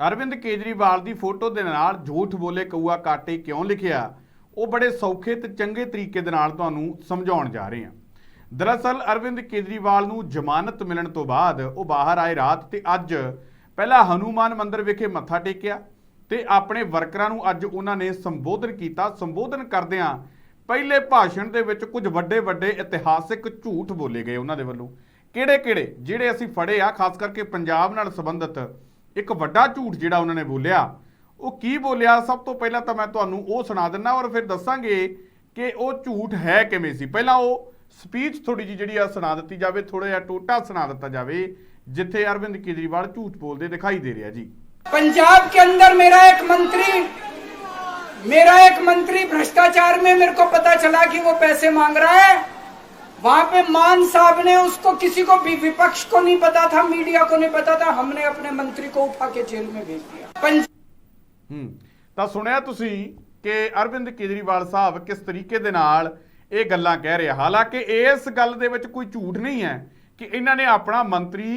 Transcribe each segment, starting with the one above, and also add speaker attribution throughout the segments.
Speaker 1: ਅਰਵਿੰਦ ਕੇਜਰੀਵਾਲ ਦੀ photo ਦੇ ਨਾਲ ਝੂਠ ਬੋਲੇ ਕਊਆ ਕਾਟੇ ਕਿਉਂ ਲਿਖਿਆ? ਉਹ ਬੜੇ ਸੌਖੇ ਤੇ ਚੰਗੇ ਤਰੀਕੇ ਦੇ ਨਾਲ ਤੁਹਾਨੂੰ ਸਮਝਾਉਣ ਜਾ ਰਹੇ ਹਾਂ ਦਰਅਸਲ, ਅਰਵਿੰਦ ਕੇਜਰੀਵਾਲ ਨੂੰ ਜ਼ਮਾਨਤ ਮਿਲਣ ਤੋਂ ਬਾਅਦ ਉਹ ਬਾਹਰ ਆਏ ਰਾਤ ਤੇ ਅੱਜ ਪਹਿਲਾਂ ਹਨੂਮਾਨ ਮੰਦਿਰ ਵਿਖੇ ਮੱਥਾ ਟੇਕਿਆ ਤੇ ਆਪਣੇ ਵਰਕਰਾਂ ਨੂੰ ਅੱਜ ਉਹਨਾਂ ਨੇ ਸੰਬੋਧਨ ਕੀਤਾ। ਸੰਬੋਧਨ ਕਰਦਿਆਂ ਪਹਿਲੇ ਭਾਸ਼ਣ ਦੇ ਵਿੱਚ ਕੁਝ ਵੱਡੇ ਵੱਡੇ ਇਤਿਹਾਸਿਕ ਝੂਠ ਬੋਲੇ ਗਏ ਉਹਨਾਂ ਦੇ ਵੱਲੋਂ। ਕਿਹੜੇ ਕਿਹੜੇ ਜਿਹੜੇ ਅਸੀਂ ਫੜੇ ਆ, ਖਾਸ ਕਰਕੇ ਪੰਜਾਬ ਨਾਲ ਸੰਬੰਧਿਤ ਇੱਕ ਵੱਡਾ ਝੂਠ ਜਿਹੜਾ ਉਹਨਾਂ ਨੇ ਬੋਲਿਆ ਉਹ ਕੀ ਬੋਲਿਆ ਸਭ ਤੋਂ ਪਹਿਲਾਂ ਤਾਂ ਮੈਂ ਤੁਹਾਨੂੰ ਉਹ ਸੁਣਾ ਦਿੰਦਾ ਔਰ ਫਿਰ ਦੱਸਾਂਗੇ ਕਿ ਉਹ ਝੂਠ ਹੈ ਕਿਵੇਂ ਸੀ ਪਹਿਲਾਂ ਉਹ ਸਪੀਚ ਥੋੜੀ ਜਿਹੀ ਜਿਹੜੀ ਆ ਸੁਣਾ ਦਿੱਤੀ ਜਾਵੇ ਥੋੜਾ ਜਿਹਾ ਟੋਟਾ ਸੁਣਾ ਦਿੱਤਾ ਜਾਵੇ ਜਿੱਥੇ ਅਰਵਿੰਦ ਕੇਜਰੀਵਾਲ ਝੂਠ ਬੋਲਦੇ ਦਿਖਾਈ ਦੇ ਰਿਹਾ ਜੀ
Speaker 2: पंजाब के अंदर मेरा एक मंत्री मेरा एक मंत्री भ्रष्टाचार में मेरे को पता चला कि वो पैसे मांग रहा है वहां पे मान साहब ने उसको किसी को भी विपक्ष को नहीं पता था मीडिया को नहीं पता था हमने अपने मंत्री को उठा के जेल में भेज दिया पंजाब
Speaker 1: ਹੂੰ ਤਾਂ ਸੁਣਿਆ ਤੁਸੀਂ ਕਿ ਅਰਵਿੰਦ ਕੇਜਰੀਵਾਲ ਸਾਹਿਬ ਕਿਸ ਤਰੀਕੇ ਦੇ ਨਾਲ ਇਹ ਗੱਲਾਂ ਕਹਿ ਰਿਹਾ ਹਾਲਾਂਕਿ ਇਸ ਗੱਲ ਦੇ ਵਿੱਚ ਕੋਈ ਝੂਠ ਨਹੀਂ ਹੈ ਕਿ ਇਹਨਾਂ ਨੇ ਆਪਣਾ ਮੰਤਰੀ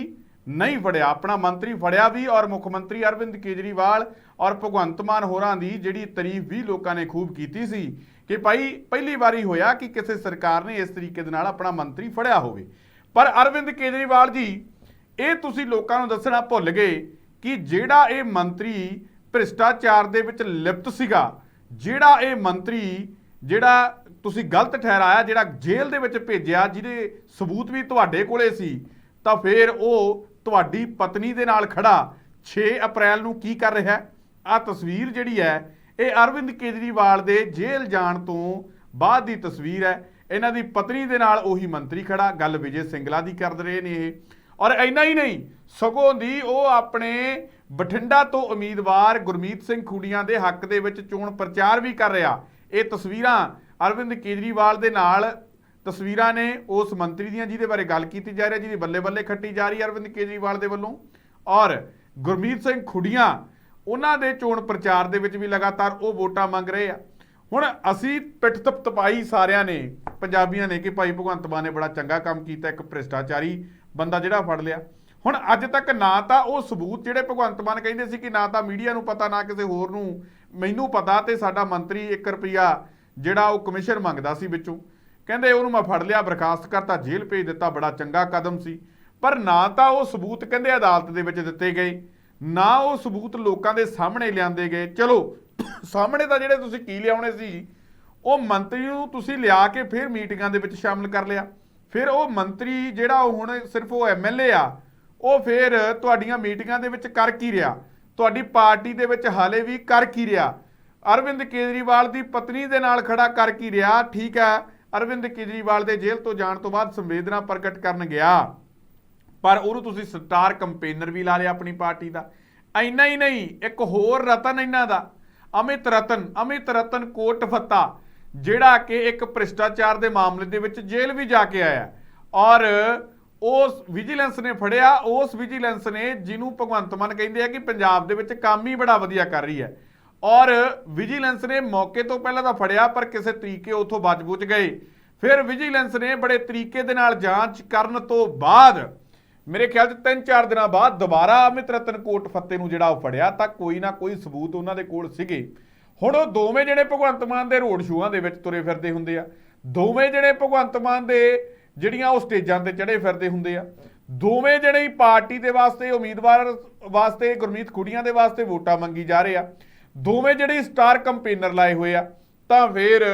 Speaker 1: ਨਹੀਂ ਫੜਿਆ ਆਪਣਾ ਮੰਤਰੀ ਫੜਿਆ ਵੀ ਔਰ ਮੁੱਖ ਮੰਤਰੀ ਅਰਵਿੰਦ ਕੇਜਰੀਵਾਲ ਔਰ ਭਗਵੰਤ ਮਾਨ ਹੋਰਾਂ ਦੀ ਜਿਹੜੀ ਤਾਰੀਫ ਵੀ ਲੋਕਾਂ ਨੇ ਖੂਬ ਕੀਤੀ ਸੀ ਕਿ ਭਾਈ ਪਹਿਲੀ ਵਾਰੀ ਹੋਇਆ ਕਿ ਕਿਸੇ ਸਰਕਾਰ ਨੇ ਇਸ ਤਰੀਕੇ ਦੇ ਨਾਲ ਆਪਣਾ ਮੰਤਰੀ ਫੜਿਆ ਹੋਵੇ। ਪਰ ਅਰਵਿੰਦ ਕੇਜਰੀਵਾਲ ਜੀ, ਇਹ ਤੁਸੀਂ ਲੋਕਾਂ ਨੂੰ ਦੱਸਣਾ ਭੁੱਲ ਗਏ ਕਿ ਜਿਹੜਾ ਇਹ ਮੰਤਰੀ ਭ੍ਰਿਸ਼ਟਾਚਾਰ ਦੇ ਵਿੱਚ ਲਿਪਤ ਸੀਗਾ, ਜਿਹੜਾ ਇਹ ਮੰਤਰੀ ਜਿਹੜਾ ਤੁਸੀਂ ਗਲਤ ਠਹਿਰਾਇਆ, ਜਿਹੜਾ ਜੇਲ੍ਹ ਦੇ ਵਿੱਚ ਭੇਜਿਆ, ਜਿਹਦੇ ਸਬੂਤ ਵੀ ਤੁਹਾਡੇ ਕੋਲੇ ਸੀ, ਤਾਂ ਫਿਰ ਉਹ ਤੁਹਾਡੀ ਪਤਨੀ ਦੇ ਨਾਲ ਖੜਾ। 6 ਅਪ੍ਰੈਲ ਨੂੰ ਕੀ ਕਰ ਰਿਹਾ ਆ ਤਸਵੀਰ ਜਿਹੜੀ ਹੈ ਇਹ ਅਰਵਿੰਦ ਕੇਜਰੀਵਾਲ ਦੇ ਜੇਲ੍ਹ ਜਾਣ ਤੋਂ ਬਾਅਦ ਦੀ ਤਸਵੀਰ ਹੈ। ਇਹਨਾਂ ਦੀ ਪਤਨੀ ਦੇ ਨਾਲ ਉਹੀ ਮੰਤਰੀ ਖੜਾ, ਗੱਲ ਵਿਜੇ ਸਿੰਗਲਾ ਦੀ ਕਰ ਰਹੇ ਨੇ ਇਹ। ਔਰ ਇੰਨਾ ਹੀ ਨਹੀਂ, ਸਗੋਂ ਦੀ ਉਹ ਆਪਣੇ ਬਠਿੰਡਾ ਤੋਂ ਉਮੀਦਵਾਰ ਗੁਰਮੀਤ ਸਿੰਘ ਖੂੜੀਆਂ ਦੇ ਹੱਕ ਦੇ ਵਿੱਚ ਚੋਣ ਪ੍ਰਚਾਰ ਵੀ ਕਰ ਰਿਹਾ। ਇਹ ਤਸਵੀਰਾਂ ਅਰਵਿੰਦ ਕੇਜਰੀਵਾਲ ਦੇ ਨਾਲ ਤਸਵੀਰਾਂ ਨੇ ਉਸ ਮੰਤਰੀ ਦੀਆਂ, ਜਿਹਦੇ ਬਾਰੇ ਗੱਲ ਕੀਤੀ ਜਾ ਰਹੀ ਹੈ, ਜਿਹਦੀ ਬੱਲੇ ਬੱਲੇ ਖੱਟੀ ਜਾ ਰਹੀ ਹੈ ਅਰਵਿੰਦ ਕੇਜਰੀਵਾਲ ਦੇ ਵੱਲੋਂ। ਔਰ ਗੁਰਮੀਤ ਸਿੰਘ ਖੁੱਡੀਆਂ ਉਹਨਾਂ ਦੇ ਚੋਣ ਪ੍ਰਚਾਰ ਦੇ ਵਿੱਚ ਵੀ ਲਗਾਤਾਰ ਉਹ ਵੋਟਾਂ ਮੰਗ ਰਹੇ ਆ। ਹੁਣ ਅਸੀਂ ਪਿੱਠ ਤਪਤਪਾਈ ਸਾਰਿਆਂ ਨੇ, ਪੰਜਾਬੀਆਂ ਨੇ ਕਿ ਭਾਈ ਭਗਵੰਤ ਮਾਨ ਨੇ ਬੜਾ ਚੰਗਾ ਕੰਮ ਕੀਤਾ, ਇੱਕ ਭ੍ਰਿਸ਼ਟਾਚਾਰੀ ਬੰਦਾ ਜਿਹੜਾ ਫੜ ਲਿਆ। ਹੁਣ ਅੱਜ ਤੱਕ ਨਾ ਤਾਂ ਉਹ ਸਬੂਤ ਜਿਹੜੇ ਭਗਵੰਤ ਮਾਨ ਕਹਿੰਦੇ ਸੀ ਕਿ ਨਾ ਤਾਂ ਮੀਡੀਆ ਨੂੰ ਪਤਾ, ਨਾ ਕਿਸੇ ਹੋਰ ਨੂੰ, ਮੈਨੂੰ ਪਤਾ ਤੇ ਸਾਡਾ ਮੰਤਰੀ 1 ਰੁਪਿਆ ਜਿਹੜਾ ਉਹ ਕਮਿਸ਼ਨ ਮੰਗਦਾ ਸੀ ਵਿੱਚੋਂ। ਕਹਿੰਦੇ ਉਹਨੂੰ ਮੈਂ ਫੜ ਲਿਆ, ਬਰਖਾਸਤ ਕਰਤਾ, ਜੇਲ੍ਹ ਭੇਜ ਦਿੱਤਾ, ਬੜਾ ਚੰਗਾ ਕਦਮ ਸੀ। ਪਰ ਨਾ ਤਾਂ ਉਹ ਸਬੂਤ ਕਹਿੰਦੇ ਅਦਾਲਤ ਦੇ ਵਿੱਚ ਦਿੱਤੇ ਗਏ। ਨਾ ਉਹ ਸਬੂਤ ਲੋਕਾਂ ਦੇ ਸਾਹਮਣੇ ਲਿਆਂਦੇ ਗਏ। ਚਲੋ, ਸਾਹਮਣੇ ਤਾਂ ਜਿਹੜੇ ਤੁਸੀਂ ਕੀ ਲਿਆਉਣੇ ਸੀ, ਉਹ ਮੰਤਰੀ ਨੂੰ ਤੁਸੀਂ ਲਿਆ ਕੇ ਫਿਰ ਮੀਟਿੰਗਾਂ ਦੇ ਵਿੱਚ ਸ਼ਾਮਲ ਕਰ ਲਿਆ। ਫਿਰ ਉਹ ਮੰਤਰੀ ਜਿਹੜਾ ਉਹ ਹੁਣ ਸਿਰਫ ਉਹ ਐਮਐਲਏ ਆ, ਉਹ ਫਿਰ ਤੁਹਾਡੀਆਂ ਮੀਟਿੰਗਾਂ ਦੇ ਵਿੱਚ ਕਰ ਕੀ ਰਿਹਾ? ਤੁਹਾਡੀ ਪਾਰਟੀ ਦੇ ਵਿੱਚ ਹਾਲੇ ਵੀ ਕਰ ਕੀ ਰਿਹਾ? ਅਰਵਿੰਦ ਕੇਜਰੀਵਾਲ ਦੀ ਪਤਨੀ ਦੇ ਨਾਲ ਖੜਾ ਕਰ ਕੀ ਰਿਹਾ? ਠੀਕ ਹੈ, ਅਰਵਿੰਦ ਕੇਜਰੀਵਾਲ ਦੇ ਜੇਲ੍ਹ ਤੋਂ ਜਾਣ ਤੋਂ ਬਾਅਦ ਸੰਵੇਦਨਾ ਪ੍ਰਗਟ ਕਰਨ ਗਿਆ। ਪਰ ਉਹਨੂੰ ਤੁਸੀਂ ਸਟਾਰ ਕੰਪੇਨਰ ਵੀ ਲਾ ਲਿਆ ਆਪਣੀ ਪਾਰਟੀ ਦਾ। ਐਨਾ ਹੀ ਨਹੀਂ, ਇੱਕ ਹੋਰ ਰਤਨ ਇਹਨਾਂ ਦਾ, ਅਮਿਤ ਰਤਨ ਅਮਿਤ ਰਤਨ ਕੋਟ ਫੱਤਾ, ਜਿਹੜਾ ਕਿ ਇੱਕ ਭ੍ਰਿਸ਼ਟਾਚਾਰ ਦੇ ਮਾਮਲੇ ਦੇ ਵਿੱਚ ਜੇਲ੍ਹ ਵੀ ਜਾ ਕੇ ਆਇਆ। ਔਰ ਉਸ ਵਿਜੀਲੈਂਸ ਨੇ ਫੜਿਆ, ਉਸ ਵਿਜੀਲੈਂਸ ਨੇ ਜਿਹਨੂੰ ਭਗਵੰਤ ਮਾਨ ਕਹਿੰਦੇ ਆ ਕਿ ਪੰਜਾਬ ਦੇ ਵਿੱਚ ਕੰਮ ਹੀ ਬੜਾ ਵਧੀਆ ਕਰ ਰਹੀ ਹੈ। ਔਰ ਵਿਜੀਲੈਂਸ ਨੇ ਮੌਕੇ ਤੋਂ ਪਹਿਲਾਂ ਤਾਂ ਫੜਿਆ, ਪਰ ਕਿਸੇ ਤਰੀਕੇ ਉਥੋਂ ਬਚ-ਬੁਚ ਗਏ। ਫਿਰ ਵਿਜੀਲੈਂਸ ਨੇ ਬੜੇ ਤਰੀਕੇ ਦੇ ਨਾਲ ਜਾਂਚ ਕਰਨ ਤੋਂ ਬਾਅਦ ਮੇਰੇ ਖਿਆਲ 'ਚ 3-4 ਦਿਨਾਂ ਬਾਅਦ ਦੁਬਾਰਾ ਅਮਿਤ ਰਤਨ ਕੋਟ ਫੱਤੇ ਨੂੰ ਜਿਹੜਾ ਉਹ ਫੜਿਆ ਤਾਂ ਕੋਈ ਨਾ ਕੋਈ ਸਬੂਤ ਉਹਨਾਂ ਦੇ ਕੋਲ ਸੀਗੇ। ਹੁਣ ਉਹ ਦੋਵੇਂ ਜਿਹੜੇ ਭਗਵੰਤ ਮਾਨ ਦੇ ਰੋਡ ਸ਼ੋਆਂ ਦੇ ਵਿੱਚ ਤੁਰੇ ਫਿਰਦੇ ਹੁੰਦੇ ਆ। ਦੋਵੇਂ ਜਿਹੜੇ ਭਗਵੰਤ ਮਾਨ ਦੇ ਜਿਹੜੀਆਂ ਉਹ ਸਟੇਜਾਂ ਤੇ ਚੜੇ ਫਿਰਦੇ ਹੁੰਦੇ ਆ। ਦੋਵੇਂ ਜਿਹੜੇ ਪਾਰਟੀ ਦੇ ਵਾਸਤੇ, ਉਮੀਦਵਾਰ ਵਾਸਤੇ, ਗੁਰਮੀਤ ਖੁੜੀਆਂ ਦੇ ਵਾਸਤੇ ਵੋਟਾਂ ਮੰਗੀ ਜਾ ਰਹੇ ਆ। ਦੋਵੇਂ ਜਿਹੜੇ ਸਟਾਰ ਕੰਪੇਨਰ ਲਾਏ ਹੋਏ ਆ, ਤਾਂ ਫਿਰ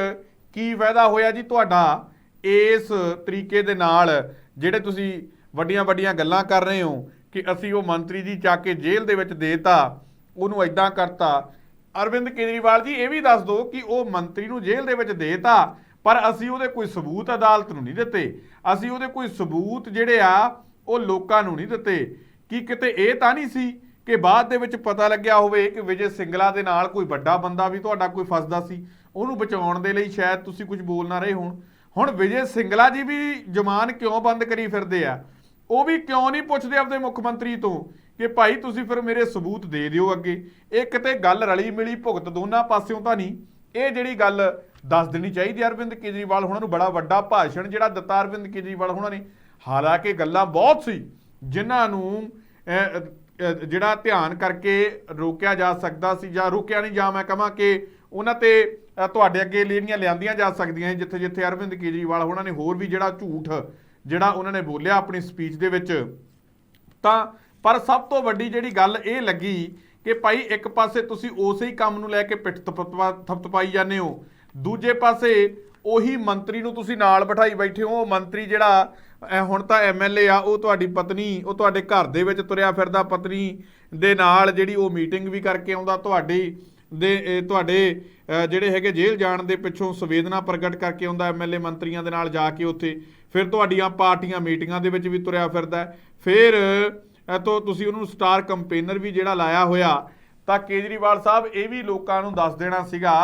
Speaker 1: ਕੀ ਫਾਇਦਾ ਹੋਇਆ ਜੀ ਤੁਹਾਡਾ ਇਸ ਤਰੀਕੇ ਦੇ ਨਾਲ, ਜਿਹੜੇ ਤੁਸੀਂ ਵੱਡੀਆਂ ਵੱਡੀਆਂ ਗੱਲਾਂ ਕਰ ਰਹੇ ਹੋ ਕਿ ਅਸੀਂ ਉਹ ਮੰਤਰੀ ਜੀ ਚੱਕ ਕੇ ਜੇਲ੍ਹ ਦੇ ਵਿੱਚ ਦੇਤਾ, ਉਹਨੂੰ ਐਦਾਂ ਕਰਤਾ। ਅਰਵਿੰਦ ਕੇਜਰੀਵਾਲ ਜੀ ਇਹ ਵੀ ਦੱਸ ਦਿਓ ਕਿ ਉਹ ਮੰਤਰੀ ਨੂੰ ਜੇਲ੍ਹ ਦੇ ਵਿੱਚ ਦੇਤਾ, ਪਰ ਅਸੀਂ ਉਹਦੇ ਕੋਈ ਸਬੂਤ ਅਦਾਲਤ ਨੂੰ ਨਹੀਂ ਦਿੱਤੇ। ਅਸੀਂ ਉਹਦੇ ਕੋਈ ਸਬੂਤ ਜਿਹੜੇ ਆ, ਉਹ ਲੋਕਾਂ ਨੂੰ ਨਹੀਂ ਦਿੱਤੇ। ਕਿ ਕਿਤੇ ਇਹ ਤਾਂ ਨਹੀਂ ਸੀ ਕਿ ਬਾਅਦ ਦੇ ਵਿੱਚ ਪਤਾ ਲੱਗਿਆ ਹੋਵੇ ਕਿ ਵਿਜੇ ਸਿੰਗਲਾ ਦੇ ਨਾਲ ਕੋਈ ਵੱਡਾ ਬੰਦਾ ਵੀ ਤੁਹਾਡਾ ਕੋਈ ਫਸਦਾ ਸੀ, ਉਹਨੂੰ ਬਚਾਉਣ ਦੇ ਲਈ ਸ਼ਾਇਦ ਤੁਸੀਂ ਕੁਝ ਬੋਲ ਨਾ ਰਹੇ ਹੋਣ। ਹੁਣ ਵਿਜੇ ਸਿੰਗਲਾ ਜੀ ਵੀ ਜ਼ਮਾਨ ਕਿਉਂ ਬੰਦ ਕਰੀ ਫਿਰਦੇ ਆ? ਉਹ ਵੀ ਕਿਉਂ ਨਹੀਂ ਪੁੱਛਦੇ ਆਪਦੇ ਮੁੱਖ ਮੰਤਰੀ ਤੋਂ ਕਿ ਭਾਈ ਤੁਸੀਂ ਫਿਰ ਮੇਰੇ ਸਬੂਤ ਦੇ ਦਿਓ ਅੱਗੇ। ਇਹ ਕਿਤੇ ਗੱਲ ਰਲੀ ਮਿਲੀ ਭੁਗਤ ਦੋਨਾਂ ਪਾਸਿਓਂ ਤਾਂ ਨਹੀਂ। ਇਹ ਜਿਹੜੀ ਗੱਲ ਦੱਸ ਦੇਣੀ ਚਾਹੀਦੀ ਅਰਵਿੰਦ ਕੇਜਰੀਵਾਲ ਹੁਣਾਂ ਨੂੰ ਬੜਾ ਵੱਡਾ ਭਾਸ਼ਣ ਜਿਹੜਾ ਦਿੱਤਾ ਅਰਵਿੰਦ ਕੇਜਰੀਵਾਲ ਹੁਣਾਂ ਨੇ। ਹਾਲਾਂਕਿ ਗੱਲਾਂ ਬਹੁਤ ਸੀ, ਜਿਨ੍ਹਾਂ ਨੂੰ ਜਿਹੜਾ ਧਿਆਨ ਕਰਕੇ ਰੋਕਿਆ ਜਾ ਸਕਦਾ ਸੀ ਜਾਂ ਰੋਕਿਆ ਨਹੀਂ ਜਾ ਮੈਂ ਕਹਾਂ ਕਿ ਉਹਨਾਂ ਤੇ ਤੁਹਾਡੇ ਅੱਗੇ ਲੇਣੀਆਂ ਲਿਆਂਦੀਆਂ ਜਾ ਸਕਦੀਆਂ ਜਿੱਥੇ ਜਿੱਥੇ ਅਰਵਿੰਦ ਕੇਜਰੀਵਾਲ ਉਹਨਾਂ ਨੇ ਹੋਰ ਵੀ ਜਿਹੜਾ ਝੂਠ ਜਿਹੜਾ ਉਹਨਾਂ ਨੇ ਬੋਲਿਆ ਆਪਣੀ ਸਪੀਚ ਦੇ ਵਿੱਚ। ਤਾਂ, ਪਰ ਸਭ ਤੋਂ ਵੱਡੀ ਜਿਹੜੀ ਗੱਲ ਇਹ ਲੱਗੀ ਕਿ ਭਾਈ ਇੱਕ ਪਾਸੇ ਤੁਸੀਂ ਉਸੇ ਹੀ ਕੰਮ ਨੂੰ ਲੈ ਕੇ ਪਿੱਠ ਥਪਥਪਾ ਥਪਥਪਾਈ ਜਾਂਦੇ ਹੋ, ਦੂਜੇ ਪਾਸੇ ਉਹੀ ਮੰਤਰੀ ਨੂੰ ਤੁਸੀਂ ਨਾਲ ਬਿਠਾਈ ਬੈਠੇ ਹੋ, ਉਹ ਮੰਤਰੀ ਜਿਹੜਾ ਹੁਣ ਤਾਂ ਐਮਐਲਏ ਆ, ਉਹ ਤੁਹਾਡੀ ਪਤਨੀ, ਉਹ ਤੁਹਾਡੇ ਘਰ ਦੇ ਵਿੱਚ ਤੁਰਿਆ ਫਿਰਦਾ ਪਤਨੀ ਦੇ ਨਾਲ ਜਿਹੜੀ ਉਹ ਮੀਟਿੰਗ ਵੀ ਕਰਕੇ ਆਉਂਦਾ, ਤੁਹਾਡੀ ਦੇ ਤੁਹਾਡੇ ਜਿਹੜੇ ਹੈਗੇ ਜੇਲ੍ਹ ਜਾਣ ਦੇ ਪਿੱਛੋਂ ਸੰਵੇਦਨਾ ਪ੍ਰਗਟ ਕਰਕੇ ਆਉਂਦਾ ਐਮਐਲਏ ਮੰਤਰੀਆਂ ਦੇ ਨਾਲ ਜਾ ਕੇ ਉੱਥੇ। ਫਿਰ ਤੁਹਾਡੀਆਂ ਪਾਰਟੀਆਂ ਮੀਟਿੰਗਾਂ ਦੇ ਵਿੱਚ ਵੀ ਤੁਰਿਆ ਫਿਰਦਾ ਫਿਰ ਅਹ ਤੁਸੀਂ ਉਹਨੂੰ ਸਟਾਰ ਕੰਪੇਨਰ ਵੀ ਜਿਹੜਾ ਲਾਇਆ ਹੋਇਆ, ਤਾਂ ਕੇਜਰੀਵਾਲ ਸਾਹਿਬ ਇਹ ਵੀ ਲੋਕਾਂ ਨੂੰ ਦੱਸ ਦੇਣਾ ਸੀਗਾ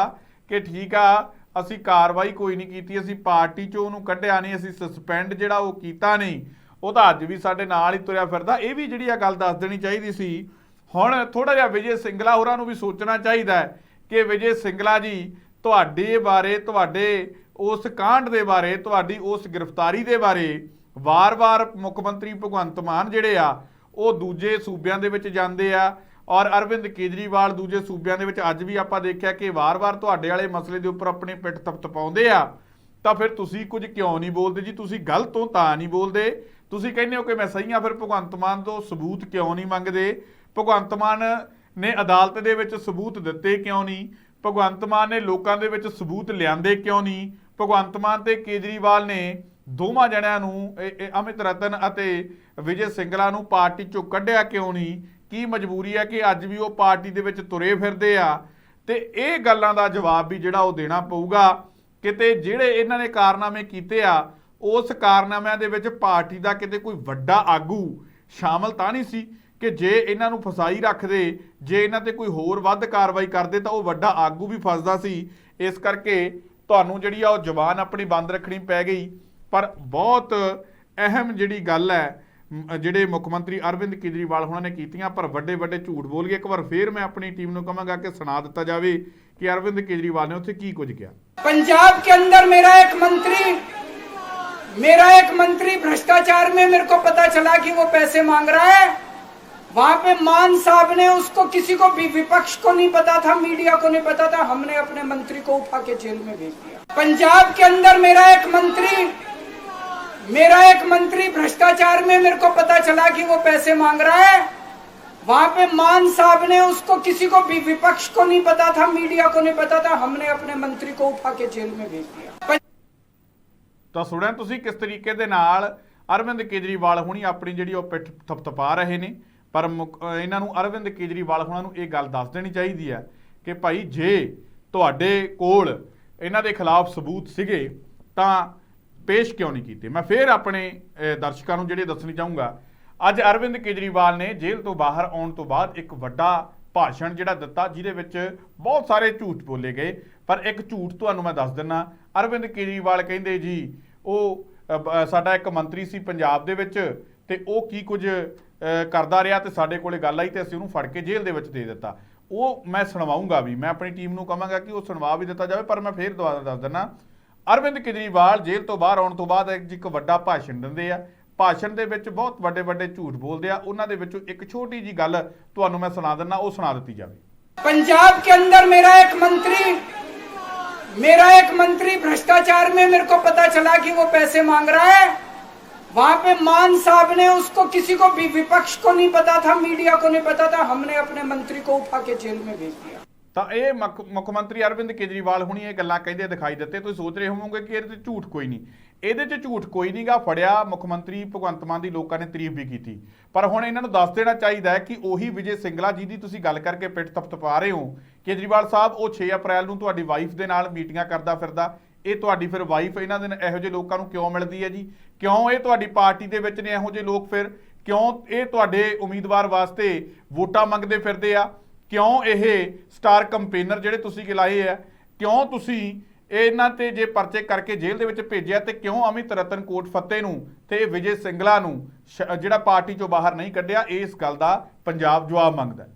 Speaker 1: ਕਿ ਠੀਕ ਆ, ਅਸੀਂ ਕਾਰਵਾਈ ਕੋਈ ਨਹੀਂ ਕੀਤੀ, ਅਸੀਂ ਪਾਰਟੀ ਚੋਂ ਉਹਨੂੰ ਕੱਢਿਆ ਨਹੀਂ, ਅਸੀਂ ਸਸਪੈਂਡ ਜਿਹੜਾ ਉਹ ਕੀਤਾ ਨਹੀਂ, ਉਹ ਤਾਂ ਅੱਜ ਵੀ ਸਾਡੇ ਨਾਲ ਹੀ ਤੁਰਿਆ ਫਿਰਦਾ। ਇਹ ਵੀ ਜਿਹੜੀ ਆ ਗੱਲ ਦੱਸ ਦੇਣੀ ਚਾਹੀਦੀ ਸੀ, ਹੁਣ ਥੋੜਾ ਜਿਹਾ ਵਿਜੇ ਸਿੰਗਲਾ ਹੋਰਾਂ ਨੂੰ ਵੀ ਸੋਚਣਾ ਚਾਹੀਦਾ ਹੈ ਕਿ ਵਿਜੇ ਸਿੰਗਲਾ ਜੀ, ਤੁਹਾਡੇ ਬਾਰੇ, ਤੁਹਾਡੇ ਉਸ ਕਾਂਡ ਦੇ ਬਾਰੇ, ਤੁਹਾਡੀ ਉਸ ਗ੍ਰਿਫਤਾਰੀ ਦੇ ਬਾਰੇ ਵਾਰ-ਵਾਰ ਮੁੱਖ ਮੰਤਰੀ ਭਗਵੰਤ ਮਾਨ ਜਿਹੜੇ ਆ, ਉਹ ਦੂਜੇ ਸੂਬਿਆਂ ਦੇ ਵਿੱਚ ਜਾਂਦੇ ਆ ਔਰ ਅਰਵਿੰਦ ਕੇਜਰੀਵਾਲ ਦੂਜੇ ਸੂਬਿਆਂ ਦੇ ਵਿੱਚ ਅੱਜ ਵੀ ਆਪਾਂ ਦੇਖਿਆ ਕਿ ਵਾਰ-ਵਾਰ ਤੁਹਾਡੇ ਵਾਲੇ ਮਸਲੇ ਦੇ ਉੱਪਰ ਆਪਣੀ ਪਿੱਠ ਤਪਤਪਾਉਂਦੇ ਆ। ਤਾਂ ਫਿਰ ਤੁਸੀਂ ਕੁਝ ਕਿਉਂ ਨਹੀਂ ਬੋਲਦੇ ਜੀ? ਤੁਸੀਂ ਗਲਤ ਹੋ ਤਾਂ ਨਹੀਂ ਬੋਲਦੇ। ਤੁਸੀਂ ਕਹਿੰਦੇ ਹੋ ਕਿ ਮੈਂ ਸਹੀ ਹਾਂ ਫਿਰ ਭਗਵੰਤ ਮਾਨ ਤੋਂ ਸਬੂਤ ਕਿਉਂ ਨਹੀਂ ਮੰਗਦੇ? ਭਗਵੰਤ ਮਾਨ ਨੇ ਅਦਾਲਤ ਦੇ ਵਿੱਚ ਸਬੂਤ ਦਿੱਤੇ ਕਿਉਂ ਨਹੀਂ? ਭਗਵੰਤ ਮਾਨ ਨੇ ਲੋਕਾਂ ਦੇ ਵਿੱਚ ਸਬੂਤ ਲਿਆਂਦੇ ਕਿਉਂ ਨਹੀਂ? ਭਗਵੰਤ ਮਾਨ ਤੇ ਕੇਜਰੀਵਾਲ ਨੇ ਦੋਵਾਂ ਜਣਿਆਂ ਨੂੰ ਅਮਿਤ ਰਤਨ ਅਤੇ ਵਿਜੇ ਸਿੰਗਲਾ ਨੂੰ ਪਾਰਟੀ ਚੋਂ ਕੱਢਿਆ ਕਿਉਂ ਨਹੀਂ? ਕੀ ਮਜਬੂਰੀ ਹੈ ਕਿ ਅੱਜ ਵੀ ਉਹ ਪਾਰਟੀ ਦੇ ਵਿੱਚ ਤੁਰੇ ਫਿਰਦੇ ਆ? ਤੇ ਇਹ ਗੱਲਾਂ ਦਾ ਜਵਾਬ ਵੀ ਜਿਹੜਾ ਉਹ ਦੇਣਾ ਪਊਗਾ। ਕਿਤੇ ਜਿਹੜੇ ਇਹਨਾਂ ਨੇ ਕਾਰਨਾਮੇ ਕੀਤੇ ਆ, ਉਸ ਕਾਰਨਾਮਿਆਂ ਦੇ ਵਿੱਚ ਪਾਰਟੀ ਦਾ ਕਿਤੇ ਕੋਈ ਵੱਡਾ ਆਗੂ ਸ਼ਾਮਲ ਤਾਂ ਨਹੀਂ ਸੀ ਕਿ ਜੇ ਇਹਨਾਂ ਨੂੰ ਫਸਾਈ ਰੱਖਦੇ, ਜੇ ਇਹਨਾਂ ਤੇ ਕੋਈ ਹੋਰ ਵੱਧ ਕਾਰਵਾਈ ਕਰਦੇ ਤਾਂ ਉਹ ਵੱਡਾ ਆਗੂ ਵੀ ਫਸਦਾ ਸੀ। ਇਸ ਕਰਕੇ ਤੁਹਾਨੂੰ ਜਿਹੜੀ ਆ ਉਹ ਜ਼ਬਾਨ ਆਪਣੀ ਬੰਦ ਰੱਖਣੀ ਪੈ ਗਈ ਪਰ ਬਹੁਤ ਅਹਿਮ ਜਿਹੜੀ ਗੱਲ ਹੈ ਮ- ਜਿਹੜੇ ਮੁੱਖ ਮੰਤਰੀ ਅਰਵਿੰਦ ਕੇਜਰੀਵਾਲ ਉਹਨਾਂ ਨੇ ਕੀਤੀਆਂ ਪਰ ਵੱਡੇ ਵੱਡੇ ਝੂਠ ਬੋਲ ਗਏ ਇੱਕ ਵਾਰ ਫੇਰ ਮੈਂ ਆਪਣੀ ਟੀਮ ਨੂੰ ਕਹਾਂਗਾ ਕਿ ਸੁਣਾ ਦਿੱਤਾ ਜਾਵੇ ਕਿ ਅਰਵਿੰਦ ਕੇਜਰੀਵਾਲ ਨੇ ਉੱਥੇ ਕੀ ਕੁਝ ਕਿਹਾ
Speaker 2: पंजाब के अंदर मेरा एक मंत्री मेरा एक मंत्री भ्रष्टाचार में मेरे को पता चला कि वो पैसे मांग रहा है वहां पे मान साहब ने उसको किसी को भी विपक्ष को नहीं पता था मीडिया को नहीं पता था हमने अपने मंत्री को उठा के जेल में भेज दिया पंजाब के अंदर मेरा एक मंत्री मेरा एक मंत्री भ्रष्टाचार में मेरे को पता चला कि वो पैसे मांग रहा है वहां पे मान साहब ने उसको किसी को भी विपक्ष को नहीं पता था मीडिया को नहीं पता था हमने अपने मंत्री को उठा के जेल में भेज दिया
Speaker 1: ਤਾਂ ਸੁਣਿਆ ਤੁਸੀਂ ਕਿਸ ਤਰੀਕੇ ਦੇ ਨਾਲ ਅਰਵਿੰਦ ਕੇਜਰੀਵਾਲ ਹੁਣੀ ਆਪਣੀ ਜਿਹੜੀ ਉਹ ਪਿੱਠ ਥਪਥਪਾ ਰਹੇ ਨੇ ਪਰ ਮੁੱਖ- ਇਹਨਾਂ ਨੂੰ ਅਰਵਿੰਦ ਕੇਜਰੀਵਾਲ ਹੁਣਾਂ ਨੂੰ ਇਹ ਗੱਲ ਦੱਸ ਦੇਣੀ ਚਾਹੀਦੀ ਹੈ ਕਿ ਭਾਈ ਜੇ ਤੁਹਾਡੇ ਕੋਲ ਇਹਨਾਂ ਦੇ ਖਿਲਾਫ ਸਬੂਤ ਸੀਗੇ, ਤਾਂ ਪੇਸ਼ ਕਿਉਂ ਨਹੀਂ ਕੀਤੇ? ਮੈਂ ਫੇਰ ਆਪਣੇ ਦਰਸ਼ਕਾਂ ਨੂੰ ਜਿਹੜੇ ਦੱਸਣੀ ਚਾਹੂੰਗਾ, ਅੱਜ ਅਰਵਿੰਦ ਕੇਜਰੀਵਾਲ ਨੇ ਜੇਲ੍ਹ ਤੋਂ ਬਾਹਰ ਆਉਣ ਤੋਂ ਬਾਅਦ ਇੱਕ ਵੱਡਾ ਭਾਸ਼ਣ ਜਿਹੜਾ ਦਿੱਤਾ, ਜਿਹਦੇ ਵਿੱਚ ਬਹੁਤ ਸਾਰੇ ਝੂਠ ਬੋਲੇ ਗਏ, ਪਰ ਇੱਕ ਝੂਠ ਤੁਹਾਨੂੰ ਮੈਂ ਦੱਸ ਦਿੰਨਾ, ਅਰਵਿੰਦ ਕੇਜਰੀਵਾਲ ਕਹਿੰਦੇ ਜੀ, ਉਹ ਸਾਡਾ ਇੱਕ ਮੰਤਰੀ ਸੀ ਪੰਜਾਬ ਦੇ ਵਿੱਚ ਤੇ ਉਹ ਕੀ ਕੁਝ ਅ, ਕਰਦਾ ਰਿਹਾ ਤੇ ਸਾਡੇ ਕੋਲੇ ਗੱਲ ਆਈ ਤੇ ਅਸੀਂ ਉਹਨੂੰ ਫੜ ਕੇ ਜੇਲ੍ਹ ਦੇ ਵਿੱਚ ਦੇ ਦਿੱਤਾ ਉਹ ਮੈਂ ਸੁਣਵਾਉਂਗਾ ਵੀ ਮੈਂ ਆਪਣੀ ਟੀਮ ਨੂੰ ਕਹਾਂਗਾ ਕਿ ਉਹ ਸੁਣਵਾ ਵੀ ਦਿੱਤਾ ਜਾਵੇ ਪਰ ਮੈਂ ਫੇਰ ਦੁਬਾਰਾ ਦੱਸ ਦਿੰਨਾ ਅਰਵਿੰਦ ਕੇਜਰੀਵਾਲ ਜੇਲ੍ਹ ਤੋਂ ਬਾਹਰ ਆਉਣ ਤੋਂ ਬਾਅਦ ਇੱਕ ਇੱਕ ਵੱਡਾ ਭਾਸ਼ਣ ਦਿੰਦੇ ਆ ਭਾਸ਼ਣ ਦੇ ਵਿੱਚ ਬਹੁਤ ਵੱਡੇ ਵੱਡੇ ਝੂਠ ਬੋਲਦੇ ਆ ਉਹਨਾਂ ਦੇ ਵਿੱਚੋਂ ਇੱਕ ਛੋਟੀ ਜੀ ਗੱਲ ਤੁਹਾਨੂੰ ਮੈਂ ਸੁਣਾ ਦਿੰਨਾ ਉਹ ਸੁਣਾ ਦਿੱਤੀ ਜਾਵੇ
Speaker 2: पंजाब के अंदर मेरा एक मंत्री मेरा एक मंत्री भ्रष्टाचार में मेरे को पता चला कि वो पैसे मांग रहा है वहां पे मान साहब ने उसको किसी को भी विपक्ष को नहीं पता था मीडिया को नहीं पता था हमने अपने मंत्री को उठा के जेल में भेज दिया
Speaker 1: ਤਾਂ ਇਹ ਮੁੱਖ ਮੁੱਖ ਮੰਤਰੀ ਅਰਵਿੰਦ ਕੇਜਰੀਵਾਲ ਹੁਣੀ ਇਹ ਗੱਲਾਂ ਕਹਿੰਦੇ ਦਿਖਾਈ ਦਿੱਤੇ ਤੁਸੀਂ ਸੋਚ ਰਹੇ ਹੋਵੋਗੇ ਕਿ ਇਹਦੇ 'ਚ ਝੂਠ ਕੋਈ ਨਹੀਂ ਇਹਦੇ 'ਚ ਝੂਠ ਕੋਈ ਨਹੀਂਗਾ ਫੜਿਆ ਮੁੱਖ ਮੰਤਰੀ ਭਗਵੰਤ ਮਾਨ ਦੀ ਲੋਕਾਂ ਨੇ ਤਾਰੀਫ ਵੀ ਕੀਤੀ ਪਰ ਹੁਣ ਇਹਨਾਂ ਨੂੰ ਦੱਸ ਦੇਣਾ ਚਾਹੀਦਾ ਹੈ ਕਿ ਉਹੀ ਵਿਜੇ ਸਿੰਗਲਾ ਜਿਹਦੀ ਤੁਸੀਂ ਗੱਲ ਕਰਕੇ ਪਿੱਠ ਤਪਤਪਾ ਰਹੇ ਹੋ ਕੇਜਰੀਵਾਲ ਸਾਹਿਬ ਉਹ 6 ਅਪ੍ਰੈਲ ਨੂੰ ਤੁਹਾਡੀ ਵਾਈਫ ਦੇ ਨਾਲ ਮੀਟਿੰਗਾਂ ਕਰਦਾ ਫਿਰਦਾ ਇਹ ਤੁਹਾਡੀ ਫਿਰ ਵਾਈਫ ਇਹਨਾਂ ਦੇ ਇਹੋ ਜਿਹੇ ਲੋਕਾਂ ਨੂੰ ਕਿਉਂ ਮਿਲਦੀ ਹੈ ਜੀ? ਕਿਉਂ ਇਹ ਤੁਹਾਡੀ ਪਾਰਟੀ ਦੇ ਵਿੱਚ ਨੇ ਇਹੋ ਜਿਹੇ ਲੋਕ ਫਿਰ? ਕਿਉਂ ਇਹ ਤੁਹਾਡੇ ਉਮੀਦਵਾਰ ਵਾਸਤੇ ਵੋਟਾਂ ਮੰਗਦੇ ਫਿਰਦੇ ਆ? ਕਿਉਂ ਇਹ ਸਟਾਰ ਕੰਪੇਨਰ ਜਿਹੜੇ ਤੁਸੀਂ ਲਾਏ ਆ? ਕਿਉਂ ਤੁਸੀਂ ਇਹਨਾਂ ਤੇ ਜੇ ਪਰਚੇ ਕਰਕੇ ਜੇਲ੍ਹ ਦੇ ਵਿੱਚ ਭੇਜਿਆ ਤੇ ਕਿਉਂ ਅਮਿਤ ਰਤਨ ਕੋਟ ਫੱਤੇ ਨੂੰ ਤੇ ਵਿਜੇ ਸਿੰਗਲਾ ਨੂੰ ਸ਼- ਜਿਹੜਾ ਪਾਰਟੀ ਚੋਂ ਬਾਹਰ ਨਹੀਂ ਕੱਢਿਆ? ਇਸ ਗੱਲ ਦਾ ਪੰਜਾਬ ਜਵਾਬ ਮੰਗਦਾ